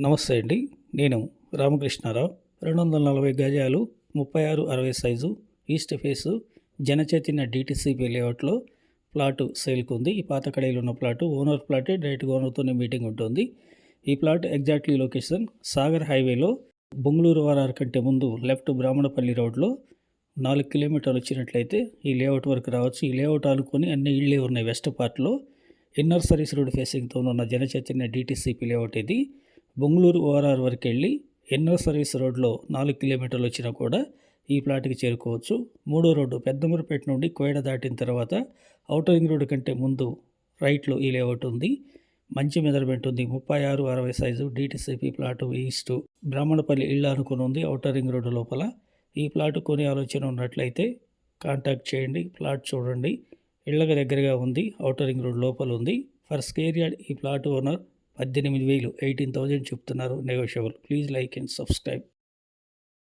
నమస్తే అండి. నేను రామకృష్ణారావు. రెండు వందల నలభై గజాలు ముప్పై ఆరు అరవై size east face Janachaitanya DTCP లేఅవుట్లో ప్లాటు సేల్కు ఉంది. ఈ పాత కడైలో ఉన్న ప్లాటు ఓనర్ ప్లాటే డైరెక్ట్ ఓనర్తోనే మీటింగ్ ఉంటుంది. ఈ ప్లాట్ ఎగ్జాక్ట్లీ లొకేషన్ సాగర్ హైవేలో బొంగళూరు వారార్ కంటే ముందు లెఫ్ట్ బ్రాహ్మణపల్లి రోడ్లో నాలుగు కిలోమీటర్లు వచ్చినట్లయితే ఈ లేఅవుట్ వరకు రావచ్చు. ఈ లేఅవుట్ ఆనుకొని అన్ని ఇళ్ళే ఉన్నాయి వెస్ట్ పార్ట్లో. ఇన్నర్ సర్వీస్ రోడ్ ఫేసింగ్తో ఉన్న జనచైతన్య డిటిసిపి లేఅవుట్ ఇది. బొంగళూరు ఓఆర్ఆర్ వరకు వెళ్ళి ఇన్నర్ సర్వీస్ రోడ్లో నాలుగు కిలోమీటర్లు వచ్చినా కూడా ఈ ప్లాట్కి చేరుకోవచ్చు. మూడో రోడ్డు పెద్దమూరుపేట నుండి కోయడ దాటిన తర్వాత ఔటర్ రింగ్ రోడ్డు కంటే ముందు రైట్లో ఈ లేఅవుట్ ఉంది. మంచి మెజర్మెంట్ ఉంది. ముప్పై ఆరు అరవై size DTCP plot east Brahmanapalli ఇళ్ళు అనుకుని ఉంది ఔటర్ రింగ్ రోడ్డు లోపల. ఈ ప్లాట్ కొనే ఆలోచన ఉన్నట్లయితే కాంటాక్ట్ చేయండి. ప్లాట్ చూడండి. ఇళ్ళకి దగ్గరగా ఉంది. ఔటర్ రింగ్ రోడ్ లోపల ఉంది. ఫర్ స్కేర్ యార్డ్ ఈ ప్లాట్ ఓనర్ పద్దెనిమిది వేలు ఎయిటీన్ థౌజండ్ చెప్తున్నారు negotiable. Please like and subscribe.